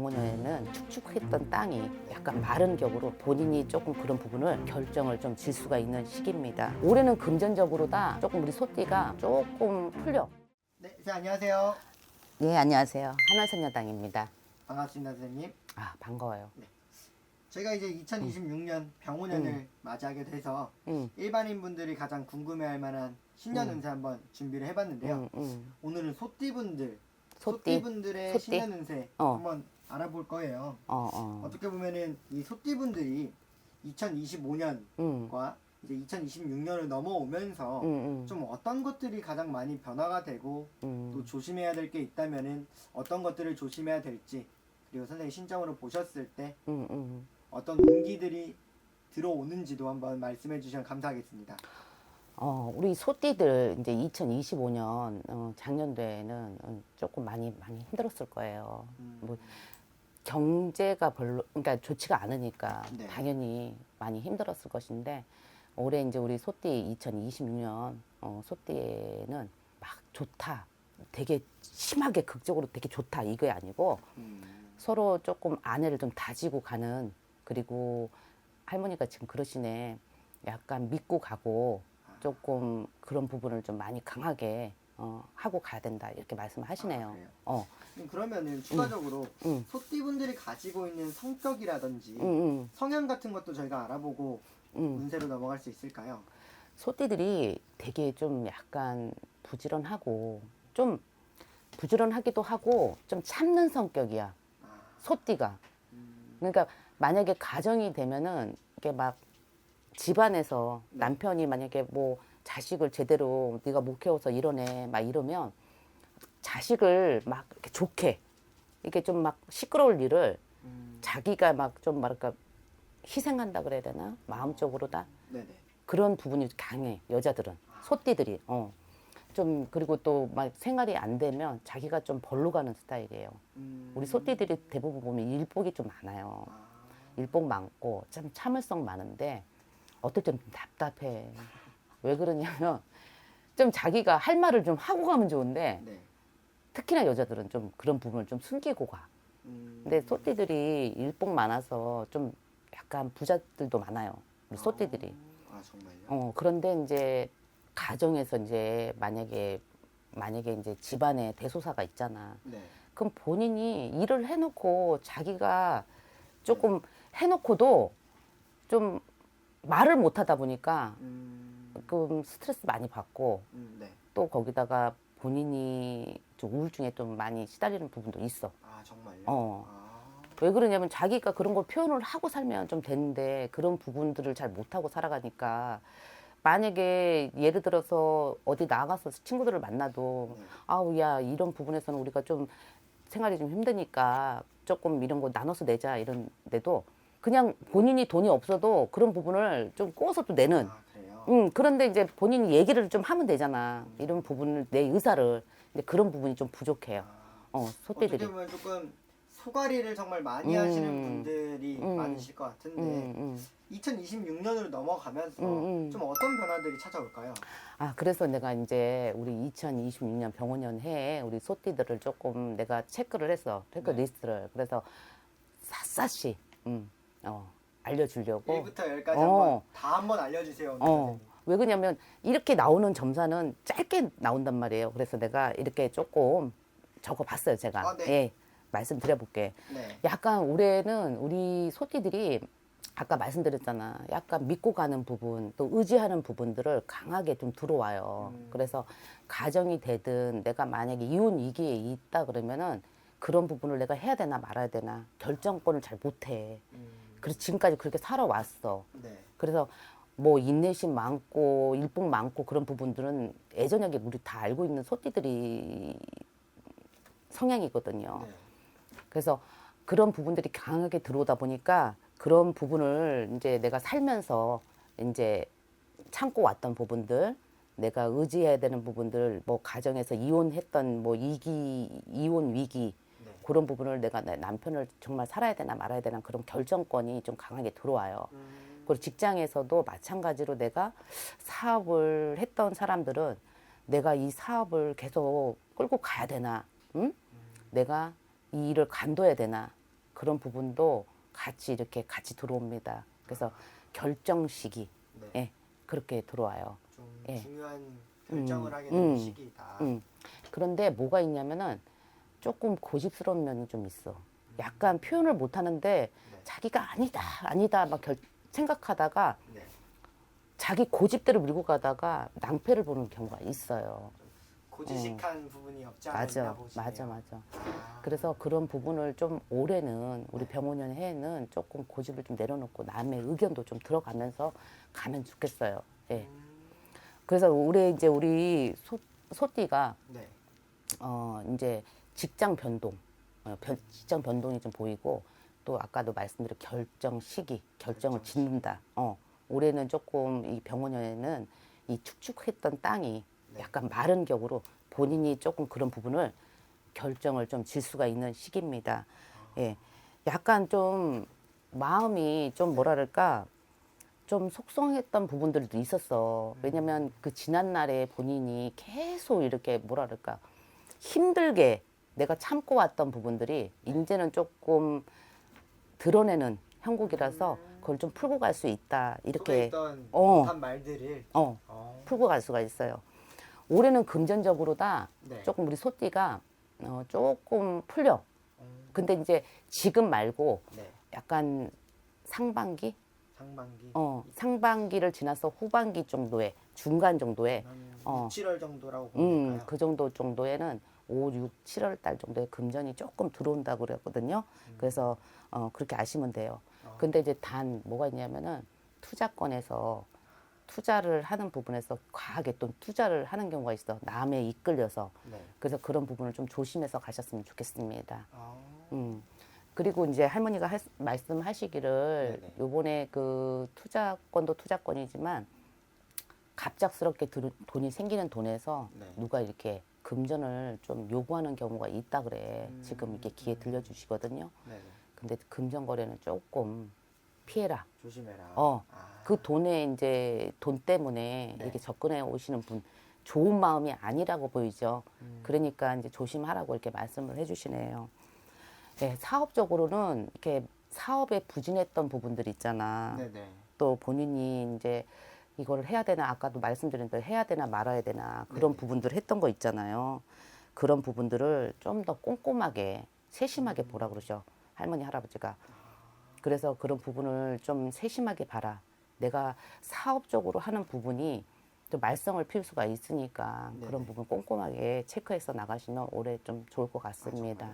병원에는 축축했던 땅이 약간 마른 격으로 본인이 조금 그런 부분을 결정을 좀 질 수가 있는 시기입니다. 올해는 금전적으로 다 조금 우리 소띠가 조금 풀려. 네, 선생님 안녕하세요. 네, 안녕하세요. 하늘선녀당입니다. 반갑습니다, 선생님. 아, 반가워요. 저희가 이제 2026년 병원연을 맞이하게 돼서 응, 일반인 분들이 가장 궁금해할 만한 신년 음. 운세 한번 준비를 해봤는데요. 응, 응. 오늘은 소띠분들, 소띠. 소띠분들의 소띠? 신년 운세 어. 한번 알아볼 거예요. 어, 어. 어떻게 보면은 이 소띠분들이 2025년과 응, 이제 2026년을 넘어오면서 응, 응. 좀 어떤 것들이 가장 많이 변화가 되고 응. 또 조심해야 될 게 있다면은 어떤 것들을 조심해야 될지 그리고 선생님 신점으로 보셨을 때 응, 응. 어떤 운기들이 들어오는지도 한번 말씀해 주시면 감사하겠습니다. 어, 우리 소띠들 이제 2025년 어, 작년도에는 어, 조금 많이 많이 힘들었을 거예요. 음, 뭐 경제가 별로 그러니까 좋지가 않으니까 네. 당연히 많이 힘들었을 것인데 올해 이제 우리 소띠 2026년 어, 소띠에는 막 좋다. 되게 심하게 극적으로 되게 좋다 이게 아니고 음, 서로 조금 아내를 좀 다지고 가는 그리고 할머니가 지금 그러시네 약간 믿고 가고 조금 그런 부분을 좀 많이 강하게 어, 하고 가야 된다 이렇게 말씀을 하시네요. 아, 그래요? 어, 그럼 그러면은 추가적으로 응, 소띠분들이 가지고 있는 성격이라든지 응, 응, 성향 같은 것도 저희가 알아보고 응. 운세로 넘어갈 수 있을까요? 소띠들이 되게 좀 약간 부지런하고 좀 부지런하기도 하고 좀 참는 성격이야. 아, 소띠가. 음, 그러니까 만약에 가정이 되면은 이게 막 집안에서 네. 남편이 만약에 뭐 자식을 제대로 네가 못 키워서 이러네 막 이러면 자식을 막 이렇게 좋게 이게 좀 막 시끄러울 일을 음, 자기가 막좀 뭐랄까 희생한다 그래야 되나? 마음적으로 다? 네네. 그런 부분이 강해 여자들은. 소띠들이 어 좀 그리고 또 막 생활이 안 되면 자기가 좀 벌로 가는 스타일이에요. 음, 우리 소띠들이 대부분 보면 일복이 좀 많아요. 아, 일복 많고 참 참을성 많은데 어떨 좀 답답해 왜 그러냐면 좀 자기가 할 말을 좀 하고 가면 좋은데 네. 특히나 여자들은 좀 그런 부분을 좀 숨기고 가 음, 근데 소띠들이 일복 많아서 좀 약간 부자들도 많아요 우리 소띠들이 아 정말요? 어, 그런데 이제 가정에서 이제 만약에 만약에 이제 집안에 대소사가 있잖아. 네. 그럼 본인이 일을 해놓고 자기가 조금 해놓고도 좀 말을 못 하다 보니까 음, 조금 스트레스 많이 받고 음, 네. 또 거기다가 본인이 좀 우울증에 좀 많이 시달리는 부분도 있어. 아 정말요? 어. 아, 왜 그러냐면 자기가 그런 걸 표현을 하고 살면 좀 되는데 그런 부분들을 잘 못하고 살아가니까 만약에 예를 들어서 어디 나가서 친구들을 만나도 네. 아우 야 이런 부분에서는 우리가 좀 생활이 좀 힘드니까 조금 이런 거 나눠서 내자 이런데도 그냥 본인이 돈이 없어도 그런 부분을 좀 꼬아서 또 내는 아 그래요? 음 그런데 이제 본인이 얘기를 좀 하면 되잖아 이런 부분을 내 의사를 근데 그런 부분이 좀 부족해요 아, 어 어떻게 소떼들이 보면 조금 소가리를 정말 많이 음. 하시는 분들이 음. 많으실 것 같은데 음, 음. 2026년으로 넘어가면서 음, 음. 좀 어떤 변화들이 찾아올까요? 아, 그래서 내가 이제 우리 2026년 병원연 해에 우리 소띠들을 조금 내가 체크를 했어. 체크 네. 리스트를. 그래서 샅샅이, 음, 어, 알려주려고. 1부터 10까지 어. 한번 다 한번 알려주세요. 어, 선생님. 왜 그러냐면 이렇게 나오는 점사는 짧게 나온단 말이에요. 그래서 내가 이렇게 조금 적어 봤어요, 제가. 아, 네. 예, 말씀드려볼게. 네. 약간 올해는 우리 소띠들이 아까 말씀드렸잖아. 약간 믿고 가는 부분, 또 의지하는 부분들을 강하게 좀 들어와요. 음. 그래서 가정이 되든 내가 만약에 이혼 위기에 있다 그러면은 그런 부분을 내가 해야 되나 말아야 되나 결정권을 잘 못해. 음, 그래서 지금까지 그렇게 살아왔어. 네. 그래서 뭐 인내심 많고 일복 많고 그런 부분들은 예전에 우리 다 알고 있는 소띠들이 성향이거든요. 네. 그래서 그런 부분들이 강하게 들어오다 보니까 그런 부분을 이제 내가 살면서 이제 참고 왔던 부분들, 내가 의지해야 되는 부분들, 뭐 가정에서 이혼했던 뭐 이기 이혼 위기 네. 그런 부분을 내가 내 남편을 정말 살아야 되나 말아야 되나 그런 결정권이 좀 강하게 들어와요. 음, 그리고 직장에서도 마찬가지로 내가 사업을 했던 사람들은 내가 이 사업을 계속 끌고 가야 되나, 응? 내가 이 일을 간둬야 되나, 그런 부분도 같이 이렇게 같이 들어옵니다. 그래서 결정 시기 네. 예, 그렇게 들어와요. 좀 예. 중요한 결정을 음, 하게 되는 음, 시기다. 음. 그런데 뭐가 있냐면은 조금 고집스러운 면이 좀 있어. 약간 표현을 못 하는데 네. 자기가 아니다, 아니다 막 결, 생각하다가 네. 자기 고집대로 밀고 가다가 낭패를 보는 경우가 있어요. 고지식한 부분이 없지 음. 맞아, 보시네요. 맞아, 맞아. 아, 그래서 그런 부분을 좀 올해는 우리 병원년 해에는 조금 고집을 좀 내려놓고 남의 의견도 좀 들어가면서 가면 좋겠어요. 예. 음, 그래서 올해 이제 우리 소, 소띠가 네. 어 이제 직장 변동, 어, 변, 직장 변동이 좀 보이고 또 아까도 말씀드린 결정 시기, 결정을 결정 짓는다. 어 올해는 조금 이 병원년에는 이 축축했던 땅이 네. 약간 마른 격으로 본인이 조금 그런 부분을 결정을 좀 질 수가 있는 시기입니다. 예, 약간 좀 마음이 좀 뭐랄까 좀 속성했던 부분들도 있었어. 왜냐면 그 지난 날에 본인이 계속 이렇게 뭐랄까 힘들게 내가 참고 왔던 부분들이 이제는 조금 드러내는 형국이라서 그걸 좀 풀고 갈 수 있다. 이렇게 있던 어. 말들을 어 어, 풀고 갈 수가 있어요. 올해는 금전적으로 다 네. 조금 우리 소띠가 어, 조금 풀려. 음, 근데 이제 지금 말고 네. 약간 상반기, 상반기 어 상반기를 지나서 후반기 정도의 중간 정도의 한 어. 6, 7월 정도라고 보면 음? 그 정도 정도에는 5, 6, 7월 달 정도에 금전이 조금 들어온다고 그랬거든요. 그래서 어, 그렇게 아시면 돼요. 어. 근데 이제 단 뭐가 있냐면은 투자권에서 투자를 하는 부분에서 과하게 또 투자를 하는 경우가 있어. 남에 이끌려서. 네. 그래서 그런 부분을 좀 조심해서 가셨으면 좋겠습니다. 아, 음. 그리고 이제 할머니가 할- 말씀하시기를 네네. 요번에 그 투자권도 투자권이지만 갑작스럽게 들- 돈이 생기는 돈에서 네. 누가 이렇게 금전을 좀 요구하는 경우가 있다 그래. 음. 지금 이게 기회 들려주시거든요. 네네. 근데 금전 거래는 조금 피해라. 조심해라. 어. 아, 그 돈에 이제 돈 때문에 네. 이렇게 접근해 오시는 분 좋은 마음이 아니라고 보이죠. 음. 그러니까 이제 조심하라고 이렇게 말씀을 해주시네요. 네, 사업적으로는 이렇게 사업에 부진했던 부분들 있잖아. 네네. 또 본인이 이제 이걸 해야 되나 아까도 말씀드린 대로 해야 되나 말아야 되나 그런 네네. 부분들 했던 거 있잖아요. 그런 부분들을 좀 더 꼼꼼하게 세심하게 음. 보라 그러죠. 할머니 할아버지가. 그래서 그런 부분을 좀 세심하게 봐라. 내가 사업적으로 하는 부분이 또 말썽을 피울 수가 있으니까 그런 네네. 부분 꼼꼼하게 체크해서 나가시면 올해 좀 좋을 것 같습니다.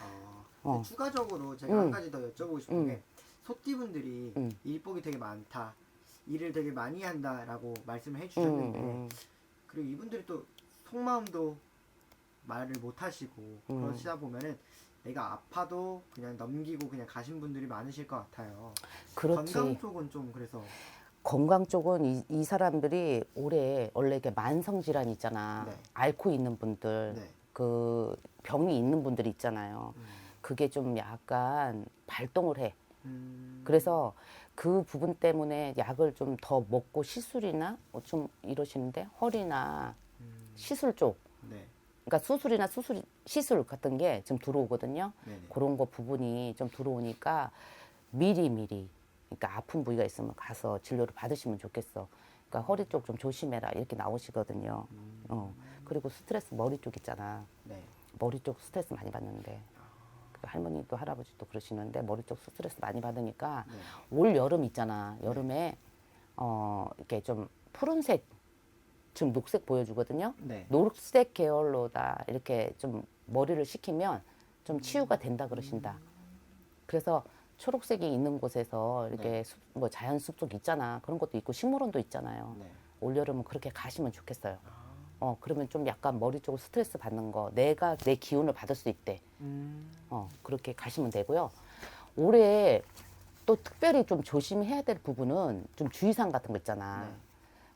아, 어. 근데 추가적으로 제가 음. 한 가지 더 여쭤보고 싶은 음. 게 소띠분들이 음. 일복이 되게 많다, 일을 되게 많이 한다라고 말씀을 해주셨는데 음, 그리고 이분들이 또 속마음도 말을 못 하시고 음. 그러시다 보면은 내가 아파도 그냥 넘기고 그냥 가신 분들이 많으실 것 같아요. 그렇지. 건강 쪽은 좀 그래서 건강 쪽은 이, 이 사람들이 올해 원래 이게 만성 질환 있잖아. 네. 앓고 있는 분들, 네. 그 병이 있는 분들 있잖아요. 음. 그게 좀 약간 발동을 해. 음. 그래서 그 부분 때문에 약을 좀 더 먹고 시술이나 어, 좀 이러시는데 허리나 음. 시술 쪽, 네. 그러니까 수술이나 수술 시술 같은 게좀 들어오거든요. 네네. 그런 거 부분이 좀 들어오니까 미리 미리 그러니까 아픈 부위가 있으면 가서 진료를 받으시면 좋겠어. 그러니까 허리 쪽 좀 조심해라 이렇게 나오시거든요. 음. 어 그리고 스트레스 머리 쪽 있잖아. 네. 머리 쪽 스트레스 많이 받는데 그 할머니도 할아버지도 그러시는데 머리 쪽 스트레스 많이 받으니까 네. 올 여름 있잖아. 여름에 어 이렇게 좀 푸른색 지금 녹색 보여주거든요. 네. 녹색 계열로다 이렇게 좀 머리를 식히면 좀 치유가 된다 그러신다. 그래서 초록색이 있는 곳에서 이렇게 네. 숲, 뭐 자연 숲속 있잖아. 그런 것도 있고 식물원도 있잖아요. 네. 올여름은 그렇게 가시면 좋겠어요. 아. 어 그러면 좀 약간 머리 쪽으로 스트레스 받는 거 내가 내 기운을 받을 수 있대. 음. 어 그렇게 가시면 되고요. 올해 또 특별히 좀 조심해야 될 부분은 좀 주의사항 같은 거 있잖아. 네.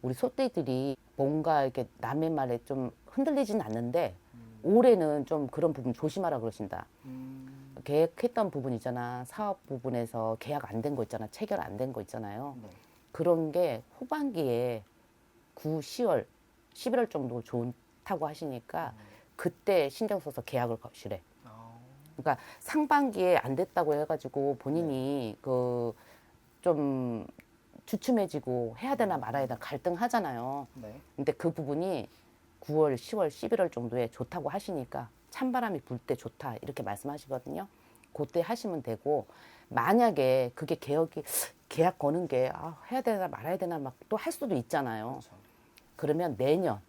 우리 소떼들이 뭔가 이렇게 남의 말에 좀 흔들리진 않는데 음. 올해는 좀 그런 부분 조심하라 그러신다. 음. 계획했던 부분 있잖아. 사업 부분에서 계약 안 된 거 있잖아. 체결 안 된 거 있잖아요. 네. 그런 게 후반기에 9, 10월, 11월 정도 좋다고 하시니까 그때 신경 써서 계약을 거시래. 어. 그러니까 상반기에 안 됐다고 해가지고 본인이 그 좀 주춤해지고 해야 되나 말아야 되나 갈등하잖아요. 네. 근데 그 부분이 9월, 10월, 11월 정도에 좋다고 하시니까 찬바람이 불 때 좋다 이렇게 말씀하시거든요. 그때 하시면 되고 만약에 그게 개혁이 계약 거는 게 아, 해야 되나 말아야 되나 막 또 할 수도 있잖아요. 그렇죠. 그러면 내년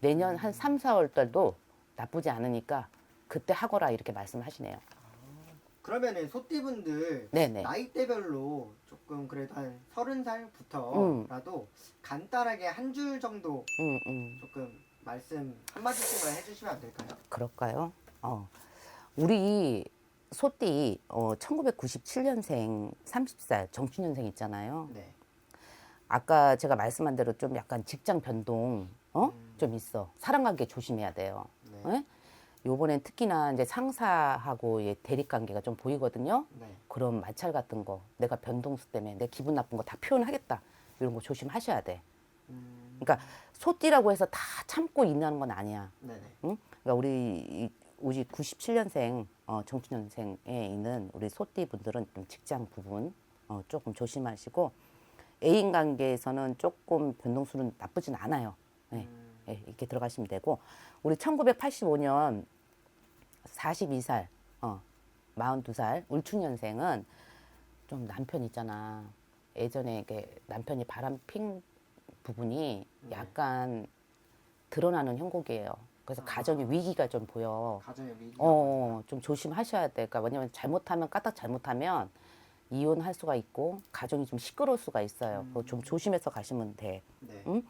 내년 한 3, 4월 달도 나쁘지 않으니까 그때 하거라 이렇게 말씀하시네요. 그러면은 소띠분들 네네. 나이대별로 조금 그래도 한 서른 살부터라도 간단하게 한 줄 정도 음, 음. 조금 말씀 한 마디씩만 해주시면 안 될까요? 그럴까요? 어. 우리 소띠 어, 1997년생 30살 정춘년생 있잖아요. 네. 아까 제가 말씀한 대로 좀 약간 직장 변동 어? 음. 좀 있어. 사람 관계 조심해야 돼요. 네. 예? 요번엔 특히나 이제 상사하고의 대립 관계가 좀 보이거든요. 네. 그런 마찰 같은 거, 내가 변동수 때문에 내 기분 나쁜 거 다 표현하겠다. 이런 거 조심하셔야 돼. 음, 그러니까 소띠라고 해서 다 참고 있는 건 아니야. 네네. 응? 그러니까 우리 이- 우리 97년생 어, 정춘년생에 있는 우리 소띠 분들은 좀 직장 부분 어, 조금 조심하시고 애인 관계에서는 조금 변동수는 나쁘진 않아요. 네. 음, 예, 이렇게 들어가시면 되고 우리 1985년 42살, 어, 42살 울춘년생은 좀 남편 있잖아. 예전에 이게 남편이 바람 핀 부분이 네. 약간 드러나는 형국이에요. 그래서 아. 가정의 위기가 좀 보여. 가정의 위기. 어, 좀 조심하셔야 돼. 그러니까 왜냐면 잘못하면 까딱 잘못하면 이혼할 수가 있고 가정이 좀 시끄러울 수가 있어요. 음. 그거 좀 조심해서 가시면 돼. 네. 응?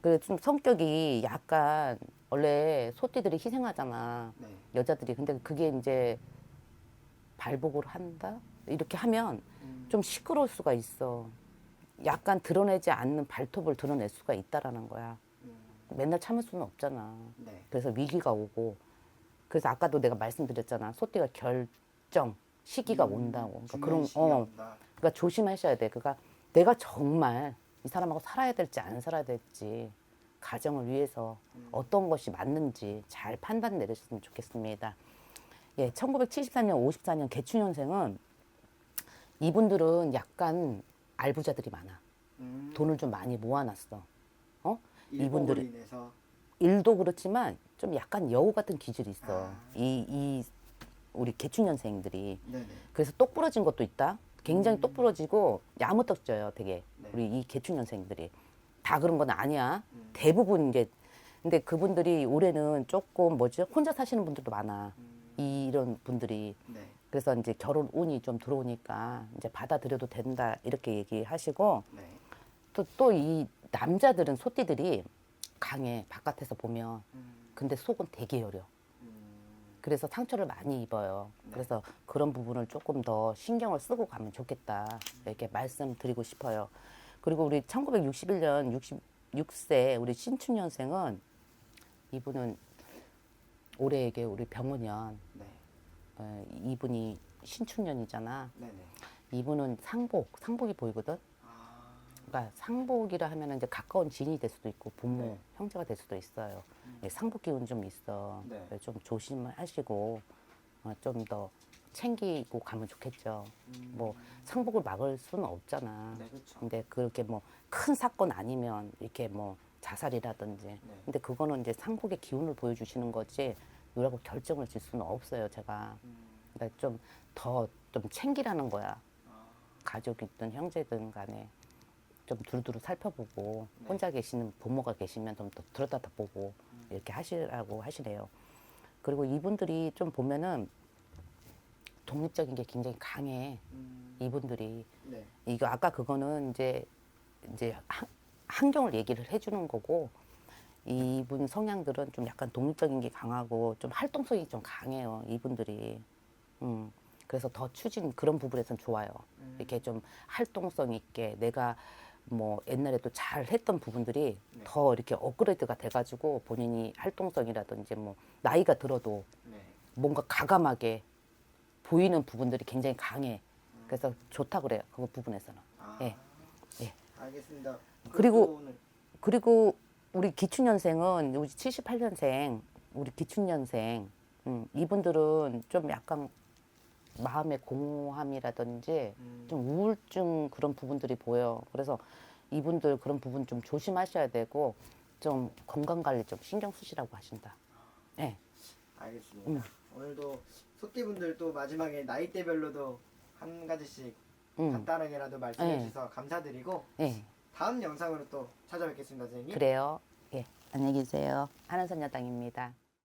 그래 좀 성격이 약간 원래 소띠들이 희생하잖아. 네. 여자들이 근데 그게 이제 발복을 한다 이렇게 하면 음, 좀 시끄러울 수가 있어. 약간 드러내지 않는 발톱을 드러낼 수가 있다라는 거야. 음, 맨날 참을 수는 없잖아. 네. 그래서 위기가 오고 그래서 아까도 내가 말씀드렸잖아. 소띠가 결정 시기가 음, 온다고. 그러니까 그런 어. 그러니까 조심하셔야 돼. 그러니까 내가 정말 이 사람하고 살아야 될지 안 살아야 될지 가정을 위해서 음. 어떤 것이 맞는지 잘 판단 내리셨으면 좋겠습니다. 예, 1974년, 54년 개춘년생은 이분들은 약간 알부자들이 많아. 음, 돈을 좀 많이 모아놨어. 어? 인해서 일도 그렇지만 좀 약간 여우 같은 기질이 있어. 아. 이, 이 우리 개춘년생들이. 네네. 그래서 똑 부러진 것도 있다. 굉장히 음. 똑 부러지고 야무떡져요, 되게. 네. 우리 이 개춘년생들이. 다 그런 건 아니야. 음. 대부분 이제 근데 그분들이 올해는 조금 뭐죠? 혼자 사시는 분들도 많아. 음, 이런 분들이. 네. 그래서 이제 결혼 운이 좀 들어오니까 이제 받아들여도 된다 이렇게 얘기하시고 네. 또또 이 남자들은 소띠들이 강해 바깥에서 보면 음, 근데 속은 되게 여려. 음, 그래서 상처를 많이 입어요. 네. 그래서 그런 부분을 조금 더 신경을 쓰고 가면 좋겠다. 이렇게 말씀드리고 싶어요. 그리고 우리 1961년 66세 우리 신춘년생은 이분은 올해에게 우리 병원년 네. 어, 이분이 신춘년이잖아. 네네. 이분은 상복, 상복이 보이거든. 아, 그러니까 상복이라 하면 이제 가까운 지인이 될 수도 있고 부모, 네. 형제가 될 수도 있어요. 음. 예, 상복 기운 좀 있어. 네. 좀 조심하시고 어, 좀더 챙기고 가면 좋겠죠. 음, 뭐 상복을 막을 수는 없잖아. 네, 그렇죠. 근데 그렇게 뭐 큰 사건 아니면 이렇게 뭐 자살이라든지. 네. 근데 그거는 이제 상복의 기운을 보여주시는 거지. 누라고 결정을 질 수는 없어요, 제가. 음, 그러니까 좀 더 좀 챙기라는 거야. 아, 가족이든 형제든 간에 좀 두루두루 살펴보고 네. 혼자 계시는 부모가 계시면 좀 더 들여다 보고 이렇게 하시라고 하시래요. 그리고 이분들이 좀 보면은 독립적인 게 굉장히 강해. 음, 이분들이 네. 이거 아까 그거는 이제 이제 한, 환경을 얘기를 해주는 거고 이분 성향들은 좀 약간 독립적인 게 강하고 좀 활동성이 좀 강해요. 이분들이. 음. 그래서 더 추진 그런 부분에선 좋아요. 음, 이렇게 좀 활동성 있게 내가 뭐 옛날에도 잘 했던 부분들이 네. 더 이렇게 업그레이드가 돼가지고 본인이 활동성이라든지 뭐 나이가 들어도 네. 뭔가 가감하게 보이는 부분들이 굉장히 강해. 그래서 좋다 그래요. 그 부분에서는. 아, 예. 예. 알겠습니다. 그리고 또 오늘- 그리고 우리 기춘년생은 우리 78년생 우리 기춘년생 음, 이분들은 좀 약간 마음의 공허함이라든지 음, 좀 우울증 그런 부분들이 보여. 그래서 이분들 그런 부분 좀 조심하셔야 되고 좀 건강 관리 좀 신경 쓰시라고 하신다. 네. 알겠습니다. 음. 오늘도 소띠분들 또 마지막에 나이대별로도 한 가지씩 음. 간단하게라도 말씀해 네. 주셔서 감사드리고 네. 다음 영상으로 또 찾아뵙겠습니다, 선생님. 그래요. 예. 안녕히 계세요. 하늘선 여당입니다.